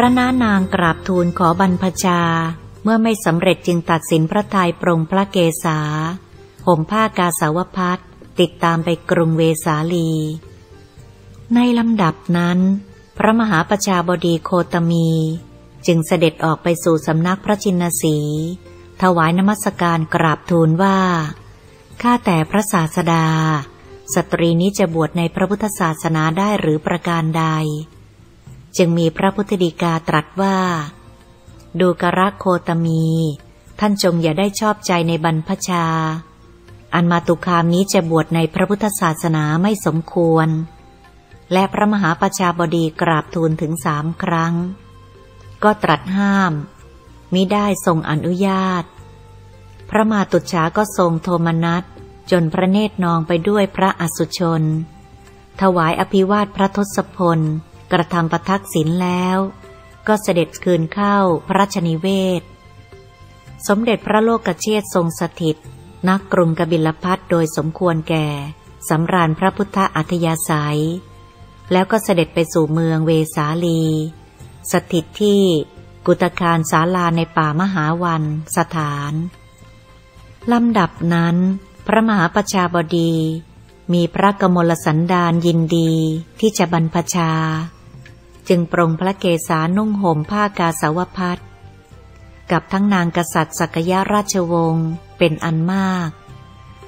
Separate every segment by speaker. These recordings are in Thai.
Speaker 1: ระนานางกราบทูลขอบรรพชา เมื่อไม่สำเร็จจึงตัดสินพระทัยปรงพระเกศาห่มผ้ากาสาวพัดติดตามไปกรุงเวสาลี ในลำดับนั้น พระมหาประชาบดีโคตมี จึงเสด็จออกไปสู่สำนักพระจินสี ถวายนมัสการกราบทูลว่า ข้าแต่พระศาสดา สตรีนี้จะบวชในพระพุทธศาสนาได้หรือประการใด จึงมีพระพุทธดีกาตรัสว่า ดูกระโคตมี ท่านจงอย่าได้ชอบใจในบรรพชา อันมาตุคามนี้จะบวชในพระพุทธศาสนาไม่สมควร และพระมหาประชาบดีกราบทูลถึงสามครั้ง ก็ตรัสห้ามมิได้ทรงอนุญาต พระมาตุฉาก็ทรงโทมนัสจนพระเนตรนองไปด้วยพระอสุชน ถวายอภิวาทพระทศพล กระทำประทักษิณแล้ว ก็เสด็จคืนเข้าพระราชนิเวศ สมเด็จพระโลกเชษทรงสถิตนักกรุงกบิลพัทโดยสมควรแก่สำราญพระพุทธอัธยาศัย แล้วก็เสด็จไปสู่เมืองเวสาลี สถิตที่กุตคารศาลาในป่ามหาวันสถานลำดับนั้น พระมหาประชาบดี มีพระกมลสันดานยินดีที่จะบรรพชา จึงปรงพระเกศานุ่งห่มผ้ากาสาวพัดกับทั้งนางกษัตริย์สักยราชวงศ์เป็นอันมาก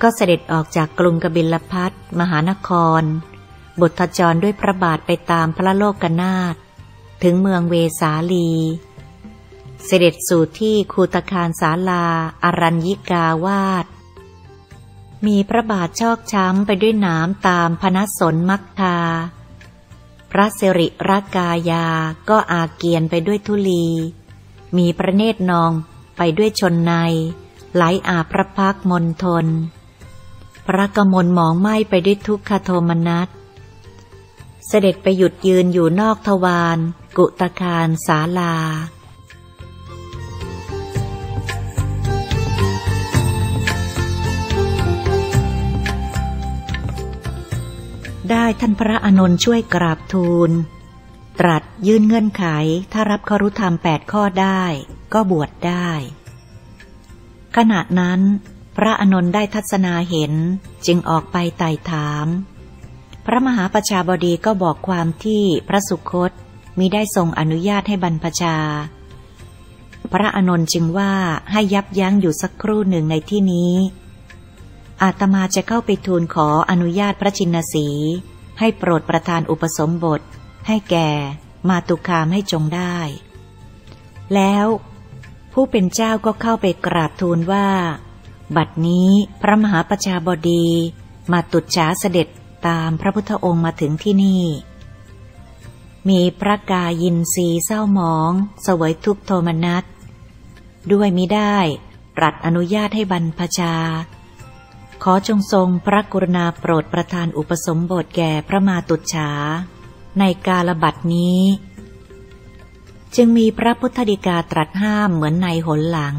Speaker 1: ก็เสด็จออกจากกรุงกบิลพัทมหานคร บุตรจรด้วยพระบาทไปตามพระโลกนาถถึงเมืองเวสาลี เสด็จสู่ที่คูตคารศาลาอารัญญิกาวาดมีพระบาทชอกช้ำไปด้วยน้ำตามพนสนมักทา พระสิริรากายาก็อาเกียนไปด้วยทุลี มีพระเนตรนองไปด้วยชนใน ไหลอาพระพักมนทน พระกมลหมองไหมไปด้วยทุกขโทมนัส เสด็จไปหยุดยืนอยู่นอกทวาร กุตคารศาลา ได้ท่านพระอานนท์ช่วยกราบทูล ตรัสยื่นเงื่อนไข ถ้ารับครุธรรมแปดข้อได้ ก็บวชได้ ขณะนั้น พระอานนท์ได้ทัศนาเห็นจึงออกไปไต่ถาม พระมหาประชาบดีก็บอกความที่พระสุคตมิได้ทรงอนุญาตให้บรรพชา พระอานนท์จึงว่าให้ยับยั้งอยู่สักครู่หนึ่งในที่นี้ อาตมาจะเข้าไปทูลขออนุญาตพระชินสี ให้โปรดประทานอุปสมบท ให้แก่ มาตุคามให้จงได้ แล้วผู้เป็นเจ้าก็เข้าไปกราบทูลว่า บัดนี้พระมหาประชาบดีมาตุจฉาเสด็จตามพระพุทธองค์มาถึงที่นี่ มีพระกายินสีเศร้าหมองเสวยทุกโทมนัส ด้วยมิได้รัสอนุญาตให้บรรพชา ขอจงทรงพระกรุณาโปรดประทานอุปสมบทแก่พระมาตุฉาในกาลบัดนี้ จึงมีพระพุทธดิกาตรัสห้ามเหมือนในหนหลัง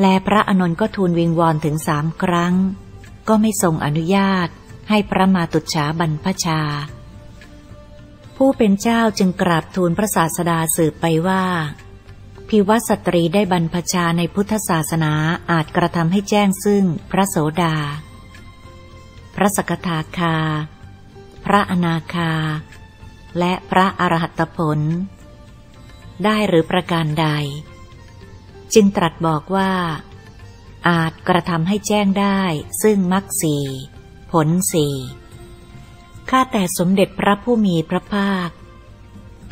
Speaker 1: และพระอนนท์ก็ทูลวิงวอนถึงสามครั้ง ก็ไม่ทรงอนุญาตให้พระมาตุฉาบรรพชา ผู้เป็นเจ้าจึงกราบทูลพระศาสดาสืบไปว่า พิวัสตรีได้บรรพชาในพุทธศาสนาอาจกระทำให้แจ้งซึ่งพระโสดา พระสกทาคา พระอนาคา และพระอรหัตผล ได้หรือประการใด จึงตรัสบอกว่า อาจกระทำให้แจ้งได้ซึ่งมรรคสีผลสีข้าแต่สมเด็จพระผู้มีพระภาค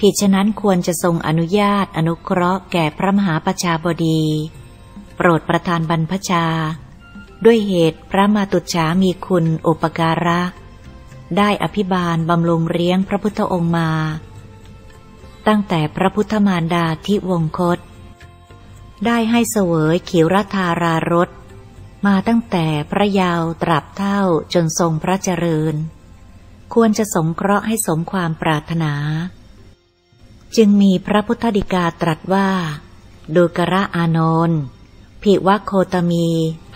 Speaker 1: ผิดฉะนั้นควรจะทรงอนุญาตอนุเคราะห์แก่พระมหาประชาบดี โปรดประทานบรรพชา ด้วยเหตุพระมาตุฉามีคุณอุปการะ ได้อภิบาลบำรุงเลี้ยงพระพุทธองค์มา ตั้งแต่พระพุทธมารดาที่วงคต ได้ให้เสวยขิรธารารสมาตั้งแต่พระยาวตราบเท่าจนทรงพระเจริญ ควรจะสงเคราะห์ให้สมความปรารถนา จึงมีพระพุทธดิกาตรัสว่าดูกระอานนท์ภิวะโคตมี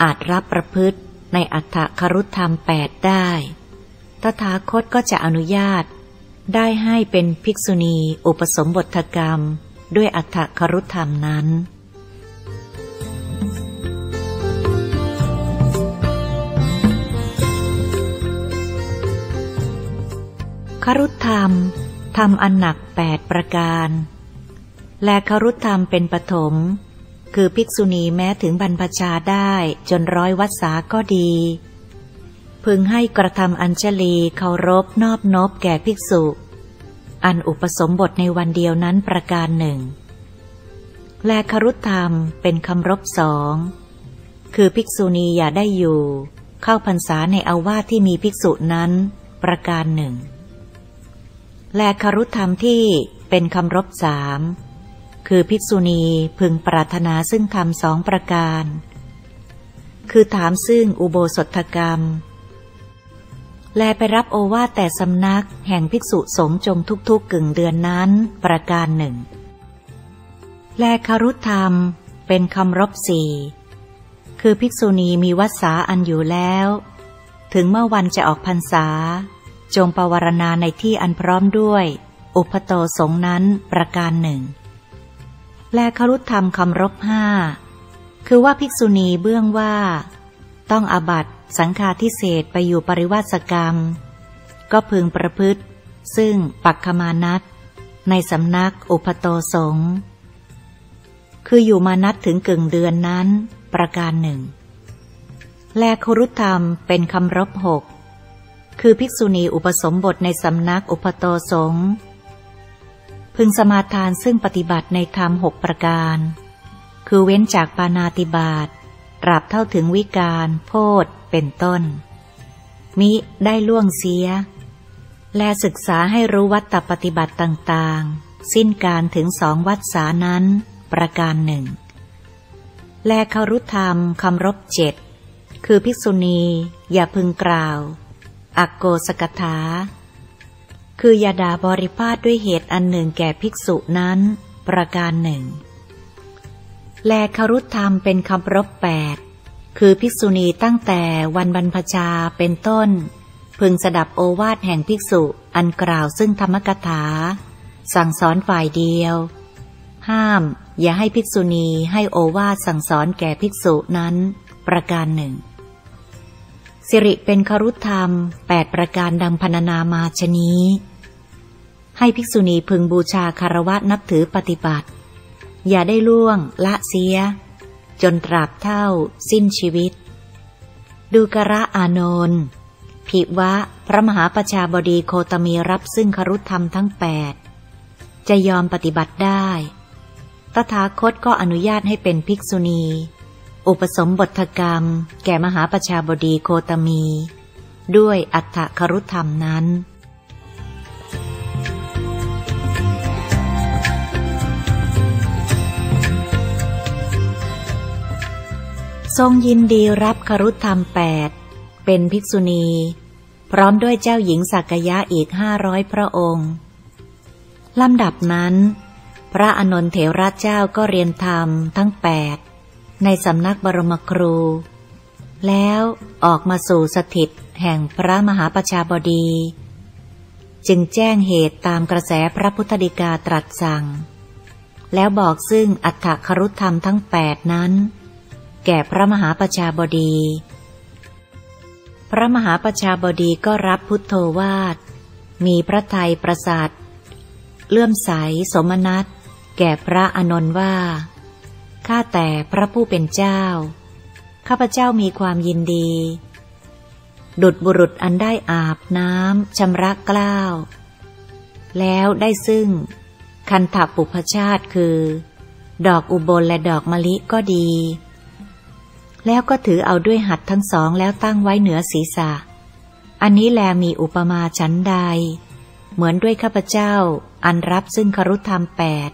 Speaker 1: อาจรับประพฤติในอัฏฐครุธรรมแปดได้ ตถาคตก็จะอนุญาต ได้ให้เป็นภิกษุณีอุปสมบทกรรมด้วยอัตถครุธรรมนั้นครุธรรม ทำอันหนักแปดประการ และครุธรรมเป็นปฐม คือภิกษุณีแม้ถึงบรรพชาได้จนร้อยวัดสาก็ดี พึงให้กระทำอัญชลีเคารพนอบนบแก่ภิกษุ อันอุปสมบทในวันเดียวนั้นประการหนึ่ง และครุธรรมเป็นคำรบสอง คือภิกษุณีอย่าได้อยู่ เข้าพรรษาในอาวาสที่มีภิกษุนั้น ประการหนึ่ง และครุธรรมที่เป็นคำรบสามคือภิกษุณีพึงปรารถนาซึ่งทำสองประการ คือถามซึ่งอุโบสถกรรม แลไปรับโอวาทแต่สำนักแห่งภิกษุสงฆ์จงทุกๆกึ่งเดือนนั้นประการหนึ่ง แลคารุธรรมเป็นคำรบสี่คือภิกษุณีมีวัสสาอันอยู่แล้ว ถึงเมื่อวันจะออกพรรษา จงปวารณาในที่อันพร้อมด้วย อุปโตสงนั้นประการหนึ่ง และครุธรรมคำรบห้า คือว่าภิกษุณีเบื้องว่า ต้องอบัตสังฆาทิเศษไปอยู่ปริวาสกรรม ก็พึงประพฤติ ซึ่งปักขมานัตในสำนักอุปโตสงคืออยู่มานัดถึงกึ่งเดือนนั้น ประการหนึ่ง และครุธรรมเป็นคำรบหก คือภิกษุณีอุปสมบทในสำนักอุปโตสงพึงสมาทานซึ่งปฏิบัติในธรรมหกประการ คือเว้นจากปานาติบาตตราบเท่าถึงวิการ โพธเป็นต้น มิได้ล่วงเสีย และศึกษาให้รู้วัตตปฏิบัติต่างๆ สิ้นการถึงสองวัดสานั้น ประการหนึ่ง และคารุธรรมคำรบเจ็ดคือภิกษุณีอย่าพึงกล่าว อักโกสกถา คือยาดาบริพาทด้วยเหตุอันหนึ่งแก่ภิกษุนั้น ประการหนึ่ง แลครุธรรมเป็นคำรบแปด คือภิกษุณีตั้งแต่วันบรรพชาเป็นต้น พึงสดับโอวาทแห่งภิกษุอันกล่าวซึ่งธรรมกถา สั่งสอนฝ่ายเดียว ห้าม อย่าให้ภิกษุณีให้โอวาทสั่งสอนแก่ภิกษุนั้น ประการหนึ่ง สิริเป็นครุธรรมแปดประการดังพรรณนามาชนี้ ให้ภิกษุณีพึงบูชาคารวะนับถือปฏิบัติ อย่าได้ล่วงละเสีย จนตราบเท่า สิ้นชีวิต ดูกระอานนท์ผิวะ พระมหาประชาบดีโคตมีรับซึ่งครุธรรมทั้งแปดจะยอมปฏิบัติได้ ตถาคตก็อนุญาตให้เป็นภิกษุณี อุปสมบทกรรม แก่มหาประชาบดีโคตมี ด้วยอัฏฐครุธรรมนั้น ทรงยินดีรับครุธรรมแปดเป็นภิกษุณี พร้อมด้วยเจ้าหญิงสักยะอีกห้าร้อยพระองค์ลำดับนั้น พระอนนทเถระเจ้าก็เรียนธรรมทั้งแปด ในสำนักบรมครู แล้วออกมาสู่สถิตแห่งพระมหาประชาบดี จึงแจ้งเหตุตามกระแสพระพุทธดิกาตรัสสั่ง แล้วบอกซึ่งอัฏฐครุธรรมทั้งแปดนั้น แก่พระมหาประชาบดี พระมหาประชาบดีก็รับพุทโธวาดมีพระไทยประสาทเลื่อมใสสมนัตแก่พระอนนท์ว่า ข้าแต่พระผู้เป็นเจ้า ข้าพเจ้ามีความยินดี ดุดบุรุษอันได้อาบน้ำชำระกล้าว แล้วได้ซึ่ง คันถปุพชาติคือ ดอกอุบลและดอกมะลิก็ดี แล้วก็ถือเอาด้วยหัดทั้งสองแล้วตั้งไว้เหนือศีรษะ อันนี้แลมีอุปมาชั้นใด เหมือนด้วยข้าพเจ้าอันรับซึ่งครุธรรมแปด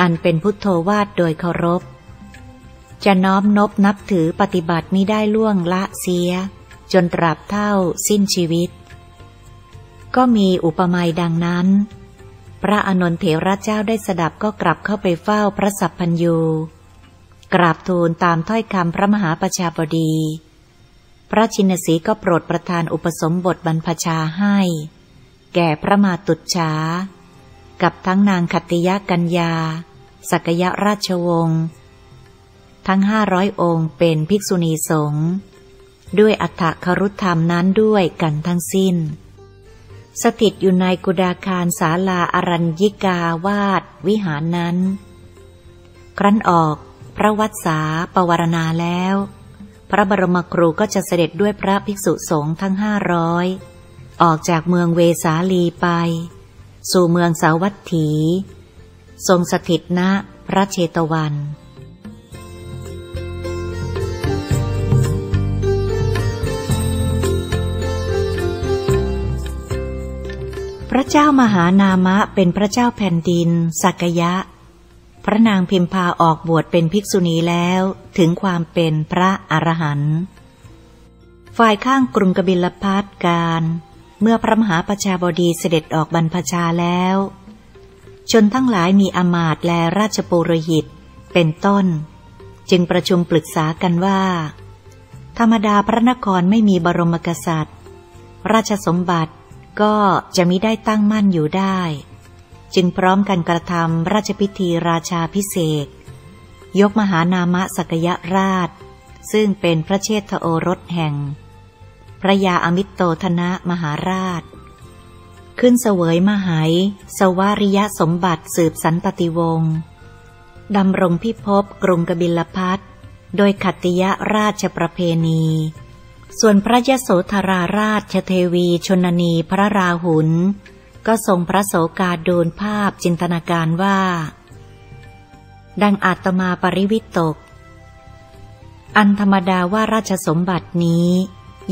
Speaker 1: อันเป็นพุทโธวาดโดยเคารพ จะน้อมนบนับถือปฏิบัติมิได้ล่วงละเสีย จนตราบเท่าสิ้นชีวิต ก็มีอุปมาดังนั้น พระอนนทเถระเจ้าได้สดับก็กลับเข้าไปเฝ้าพระสัพพัญยูกราบทูลตามถ้อยคำพระมหาประชาบดี พระชินสีก็โปรดประทานอุปสมบทบรรพชาให้ แก่พระมาตุจฉากับทั้งนางขัตติยกัญญา สักยราชวงศ์ทั้งห้าร้อยองค์เป็นภิกษุณีสงฆ์ด้วยอัฏฐครุธรรมนั้นด้วยกันทั้งสิ้น สถิตอยู่ในกุดาคารศาลาอรัญญิกาวาดวิหารนั้น ครั้นออกพระวัดสาปวารณาแล้ว พระบรมครูก็จะเสด็จด้วยพระภิกษุสงฆ์ทั้งห้าร้อยออกจากเมืองเวสาลีไป สู่เมืองสาวัตถี ทรงสถิตณพระเชตวัน พระเจ้ามหานามะเป็นพระเจ้าแผ่นดิน สักยะ พระนางพิมพาออกบวชเป็นภิกษุณีแล้วถึงความเป็นพระอรหันต์ฝ่ายข้างกรุงกบิลพัทการ เมื่อพระมหาประชาบดีเสด็จออกบรรพชาแล้ว ชนทั้งหลายมีอมาตย์และราชปุโรหิต เป็นต้น จึงประชุมปรึกษากันว่า ธรรมดาพระนครไม่มีบรมกษัตริย์ ราชสมบัติก็จะมิได้ตั้งมั่นอยู่ได้ จึงพร้อมกันกระทำราชพิธีราชาพิเศษ ยกมหานามะสกยราช ซึ่งเป็นพระเชษฐโอรสแห่ง พระยาอมิตโตธนะมหาราช ขึ้นเสวยมหายสวาริยสมบัติสืบสันตติวงศ์ดำรงพิภพกรุงกบิลพัทโดยขัตติยราชประเพณี ส่วนพระยโสธราราชเทวีชนนีพระราหุลก็ทรงพระโสกาโดนภาพจินตนาการว่า ดังอาตมาปริวิตก อันธรรมดาว่าราชสมบัตินี้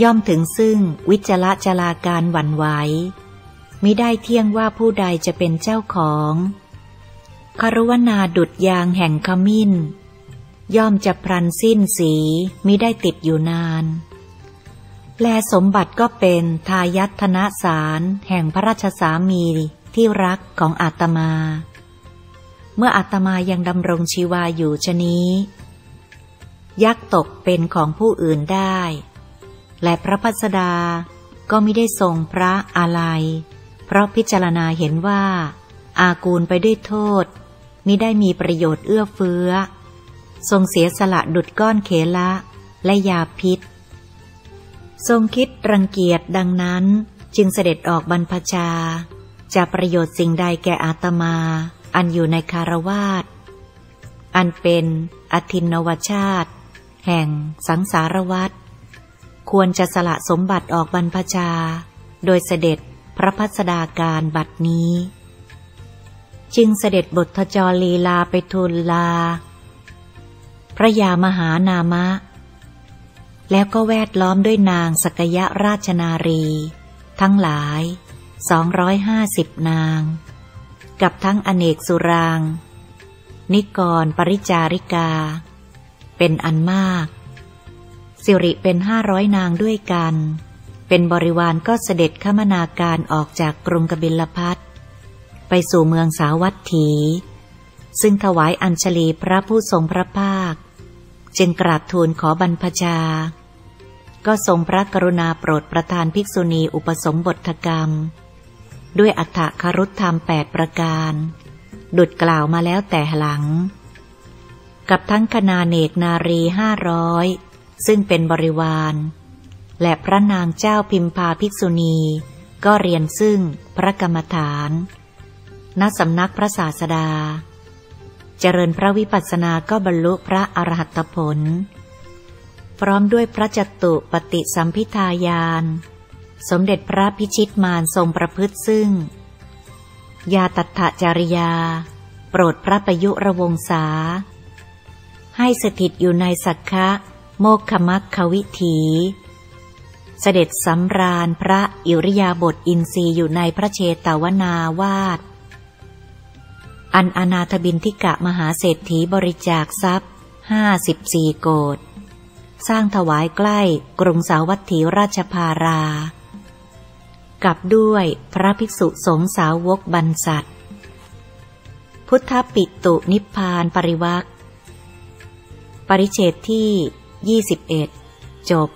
Speaker 1: ย่อมถึงซึ่งวิจละจลาการหวั่นไหว มิได้เที่ยงว่าผู้ใดจะเป็นเจ้าของคารวนาดุดยางแห่งขมิ้น ย่อมจะพรันสิ้นสีมิได้ติดอยู่นาน แลสมบัติก็เป็นทายัตนสารแห่งพระราชสามีที่รักของอาตมา เมื่ออาตมายังดำรงชีวาอยู่ชนี้ ยักตกเป็นของผู้อื่นได้ และพระพัสดาก็ไม่ได้ทรงพระอาลัย เพราะพิจารณาเห็นว่า อากูลไปด้วยโทษมิได้มีประโยชน์เอื้อเฟื้อ ทรงเสียสละดุดก้อนเขละและยาพิษ ทรงคิดรังเกียจดังนั้นจึงเสด็จออกบรรพชา จะประโยชน์สิ่งใดแก่อาตมา อันอยู่ในคารวาสอันเป็นอธินวชาติ แห่งสังสารวัตรควรจะสละสมบัติออกบรรพชา โดยเสด็จ พระพัสดาการบัดนี้ จึงเสด็จบทจรลีลาไปทูลลา พระยามหานามะ แล้วก็แวดล้อมด้วยนางสกยราชนารี ทั้งหลายสองร้อยห้าสิบนาง กับทั้งอเนกสุราง นิกรปริจาริกา เป็นอันมาก สิริเป็นห้าร้อยนางด้วยกัน เป็นบริวารก็เสด็จขมนาการออกจากกรุงกบิลพัทไปสู่เมืองสาวัตถี ซึ่งถวายอัญชลีพระผู้ทรงพระภาค จึงกราบทูลขอบรรพชา ก็ทรงพระกรุณาโปรดประทานภิกษุณีอุปสมบทกรรม ด้วยอัฏฐครุธธรรมแปดประการ ดุดกล่าวมาแล้วแต่หลัง กับทั้งคณาเนกนารีห้าร้อยซึ่งเป็นบริวาร และพระนางเจ้าพิมพาภิกษุณี ก็เรียนซึ่งพระกรรมฐาน ณสำนักพระศาสดา เจริญพระวิปัสสนาก็บรรลุพระอรหัตผล พร้อมด้วยพระจตุปฏิสัมพิทายาน สมเด็จพระพิชิตมารทรงประพฤติซึ่ง ยาตัถจริยา โปรดพระประยุระวงศาให้สถิตอยู่ในสักคะโมกขมักขวิถี เสด็จสำราญพระอิริยาบถอินทรีย์อยู่ในพระเชตวนาวาดอันอนาถบินทิกะมหาเศรษฐีบริจาคทรัพย์ห้าสิบสี่โกดสร้างถวายใกล้กรุงสาวัตถีราชพารา กับด้วยพระภิกษุสงฆ์สาวกบรรษัทพุทธปิตุนิพพานปริวักปริเชตที่ยี่สิบเอ็ดจบ